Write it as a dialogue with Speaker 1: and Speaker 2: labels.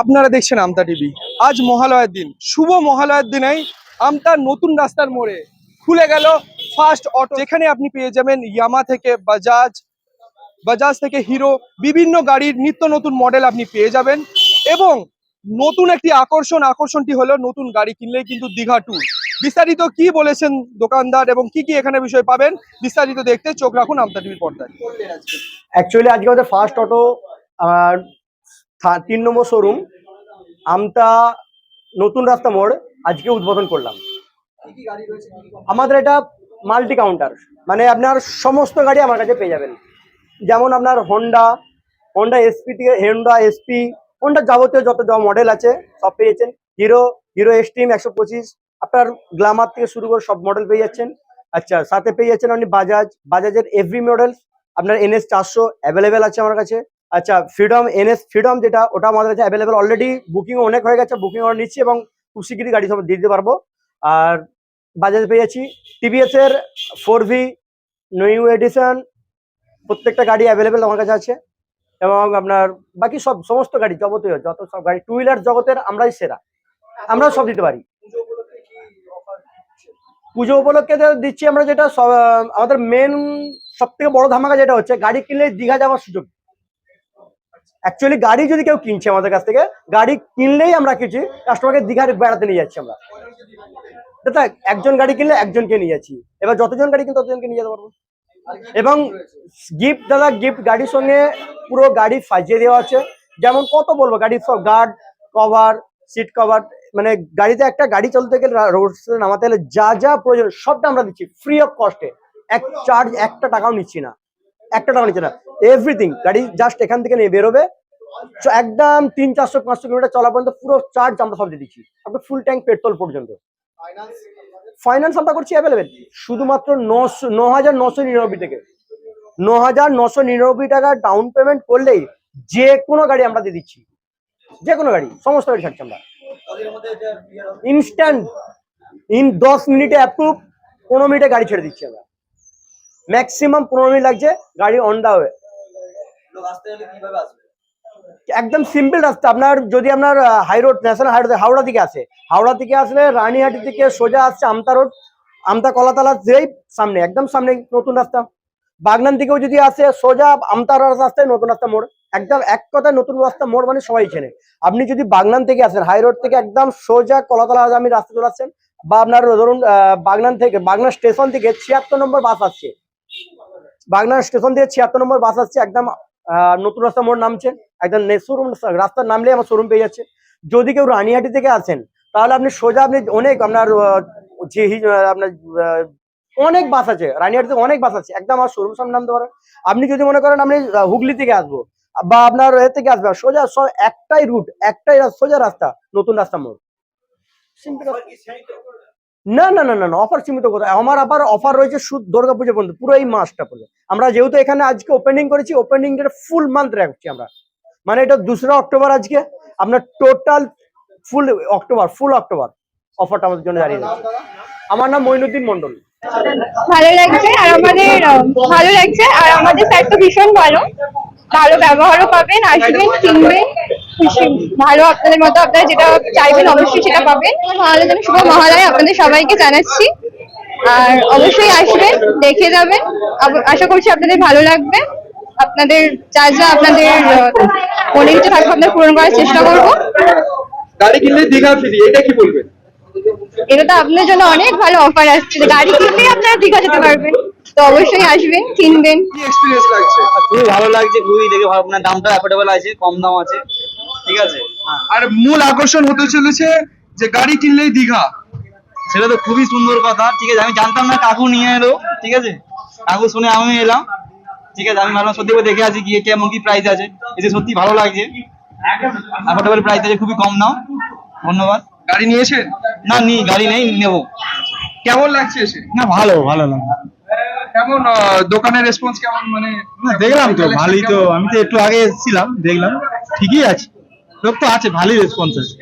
Speaker 1: আপনারা দেখছেন আমতা টিভি। আজ মহালয়ার দিন। শুভ মহালয়ার দিনেই আমতার নতুন রাস্তার মোড়ে খুলে গেল ফার্স্ট অটো। যেখানে আপনি পেয়ে যাবেন ইয়ামা থেকে বাজাজ বাজাজ থেকে হিরো, বিভিন্ন গাড়ির নিত্য নতুন মডেল আপনি পেয়ে যাবেন। এবং নতুন একটি আকর্ষণ, আকর্ষণটি হলো নতুন গাড়ি কিনলেই কিন্তু দীঘা ট্যুর বিস্তারিত কি বলেছেন দোকানদার এবং কি কি এখানে বিষয় পাবেন, বিস্তারিত দেখতে চোখ রাখুন আমতা টিভির পর্দায়।
Speaker 2: অ্যাকচুয়ালি আজকে আমাদের ফার্স্ট অটো তিন নম্বর শোরুম আমতা নতুন রাস্তা মোড় আজকে উদ্বোধন করলাম। আমাদের এটা মাল্টি কাউন্টার মানে আপনার সমস্ত গাড়ি আমার কাছে পেয়ে যাবেন। যেমন আপনার হোন্ডা হোন্ডা এসপি থেকে হোন্ডা এসপি হোন্ডা যাবতীয় যত যা মডেল আছে, সব পেয়েছেন হিরো হিরো এক্সট্রিম একশো পঁচিশ, আপনার গ্লামার থেকে শুরু করে সব মডেল পেয়ে যাচ্ছেন। আচ্ছা সাথে পেয়ে যাচ্ছেন আপনি বাজাজ বাজাজের এভরি মডেল আপনার এনএস চারশো অ্যাভেলেবেল আছে আমার কাছে। আচ্ছা ফ্রিডম এনএস ফ্রিডম যেটা, ওটা আমাদের কাছে অ্যাভেলেবেল অলরেডি বুকিং অনেক হয়ে গেছে বুকিং অর্ডার নিচ্ছি এবং খুব শিগগিরই গাড়ি সব দিতে পারব। আর বাজাজ পেয়ে যাচ্ছি টিভিএস এর ফোর ভি নিউ এডিশন প্রত্যেকটা গাড়ি অ্যাভেলেবেল আমার কাছে আছে। এবং আপনার বাকি সব, সমস্ত গাড়ি, যাবতীয়, যত সব গাড়ি টু হুইলার জগতের আমরাই সেরা। আমরাও সব দিতে পারি। পুজো উপলক্ষে দিচ্ছি আমরা যেটা আমাদের মেন সব থেকে বড় ধামাকা যেটা হচ্ছে, গাড়ি কিনলে দীঘা যাওয়ার সুযোগ। অ্যাকচুয়ালি গাড়ি যদি কেউ কিনছে আমাদের কাছ থেকে, গাড়ি কিনলেই আমরা কিছু কাস্টমারকে দীঘার বেড়াতে নিয়ে যাচ্ছি আমরা। দাদা, একজন গাড়ি কিনলে একজনকে নিয়ে যাচ্ছি। এবার যতজন গাড়ি কিনতে ততজনকে নিয়ে যেতে পারব। এবং গিফট দাদা গিফট গাড়ির সঙ্গে পুরো গাড়ি সাজিয়ে দেওয়া আছে। যেমন কত বলব, গাড়ির সব গার্ড কভার সিট কভার মানে গাড়িতে একটা গাড়ি চলতে গেলে রোড নামাতে গেলে যা যা প্রয়োজন, সবটা আমরা দিচ্ছি ফ্রি অফ কস্টে এক চার্জ একটা টাকাও নিচ্ছি না। একটা টাকা নিচ্ছে না। এভরিথিং গাড়ি জাস্ট এখান থেকে নিয়ে বেরোবে। একদম তিন, চারশো, পাঁচশো কিলোমিটার চলা পর্যন্ত পুরো চার্জ আমরা সব দিয়ে দিচ্ছি। আপনার ফুল ট্যাঙ্ক পেট্রোল পর্যন্ত। ফাইন্যান্স আমরা করছি অ্যাভেলেবেল শুধুমাত্র নশো ন হাজার নশো নিরানব্বই থেকে ন হাজার নশো নিরানব্বই টাকা ডাউন পেমেন্ট করলেই যে কোনো গাড়ি আমরা দিয়ে দিচ্ছি। যে কোনো গাড়ি, সমস্ত গাড়ি ছাড়ছি আমরা। ইনস্ট্যান্ট ইন দশ মিনিটে অ্যাপ্রুভ পনেরো মিনিটে গাড়ি ছেড়ে দিচ্ছি আমরা। ম্যাক্সিমাম পনেরো মিনিট লাগছে গাড়ি অন দা ওয়ে একদম সিম্পল রাস্তা। আপনার যদি আপনার high road national high road Howrah থেকে আসে হাওড়া থেকে আসলে রানীহাটি থেকে সোজা আসছে আমতা রোড আমতা কলাতলা যেই সামনে একদম সামনে নতুন রাস্তা। বাগনান থেকেও যদি আসে সোজা আমতা রাস্তায় নতুন রাস্তা মোড়। একদম এক কথায় নতুন রাস্তা মোড় মানে সবাই চেনে। আপনি যদি বাগনান থেকে আসেন হাই রোড থেকে একদম সোজা কলাতলা আমি রাস্তা চলে আসছেন বা আপনার ধরুন বাগনান থেকে বাগনান স্টেশন থেকে ছিয়াত্তর নম্বর বাস আসছে। বাগনান স্টেশন দিয়ে ছিয়াত্তর নম্বর বাস আসছে একদম আহ, নতুন রাস্তা মোড় নামছে একদম শোরুম রাস্তার নামলে আমার শোরুম পেয়ে যাচ্ছে। যদি কেউ রানিহাটি থেকে আসেন তাহলে আপনি সোজা আপনি অনেক আপনার যে হি- আপনার আহ, অনেক বাস আছে রানিহাটি থেকে অনেক বাস আছে একদম আমার শোরুম সামনে নামতে পারেন। আপনি যদি মনে করেন আপনি হুগলি থেকে আসব বা আপনার এ থেকে আসবে সোজা সব একটাই রুট একটাই সোজা রাস্তা নতুন রাস্তা মোড়। না না না না না অফার সীমিত কোথায়? আমার আবার অফার রয়েছে শুধু দুর্গা পুজো পর্যন্ত পুরো এই মাসটা পর্যন্ত আমরা যেহেতু এখানে আজকে ওপেনিং করেছি ওপেনিং ফুল মান্থ রাখছি আমরা। মানে এটা দোসরা অক্টোবর আজকে আপনার total full October full October অফারটা আমাদের জন্য জানিয়ে দিচ্ছি আমার নাম মইনুদ্দিন মন্ডল
Speaker 3: ভালো লাগছে, আর আমাদের, ভালো লাগছে, আর আমাদের স্যার তো ভীষণ ভালো। ভালো ব্যবহারও পাবেন, আসবেন, কিনবেন। ভালো আপনাদের মতো আপনারা যেটা চাইবেন অবশ্যই সেটা পাবেন। ভালো যেন শুভ মহালয় আপনাদের সবাইকে জানাচ্ছি। আর অবশ্যই আসবেন দেখে যাবেন। আশা করছি আপনাদের ভালো লাগবে। আপনাদের যা যা আপনাদের মনে ইচ্ছে থাকবে আপনাদের পূরণ করার চেষ্টা করব।
Speaker 1: গাড়ি কিনলে দীঘা ফ্রি এটা কি বলবেন?
Speaker 3: এটা তো আপনাদের জন্য অনেক ভালো অফার আসছে। গাড়ি কিনলেই আপনারা দীঘা যেতে পারবেন। তো অবশ্যই আসবেন কিনবেন।
Speaker 1: কি এক্সপিরিয়েন্স লাগছে?
Speaker 4: খুবই ভালো লাগছে খুবই দেখে ভালো মানে দামটা অ্যাফোর্ডেবল আছে কম দাম আছে। ঠিক আছে? হ্যাঁ।
Speaker 1: আর মূল আকর্ষণ হতে চলেছে যে গাড়ি কিনলেই দীঘা।
Speaker 4: সেটা তো খুবই সুন্দর কথা ঠিক আছে? আমি জানতাম না কাকু নিয়ে এলো ঠিক আছে? কাকু শুনে আমি এলাম ঠিক আছে? আমি ভাবলাম সত্যি দেখে আছি গিয়ে কেমন কি প্রাইস আছে। এসে সত্যি ভালো লাগছে। অ্যাফোর্ডেবল প্রাইস আছে খুবই কম দাম। ধন্যবাদ।
Speaker 1: গাড়ি নিয়েছেন
Speaker 4: না নি গাড়ি নেই নেব।
Speaker 1: কেমন লাগছে এসে?
Speaker 4: না ভালো ভালো লাগে
Speaker 1: কেমন দোকানের রেসপন্স কেমন মানে
Speaker 5: দেখলাম তো ভালোই তো। আমি তো একটু আগে এসেছিলাম দেখলাম। ঠিকই আছে। লোক তো আছে ভালোই রেসপন্স আছে।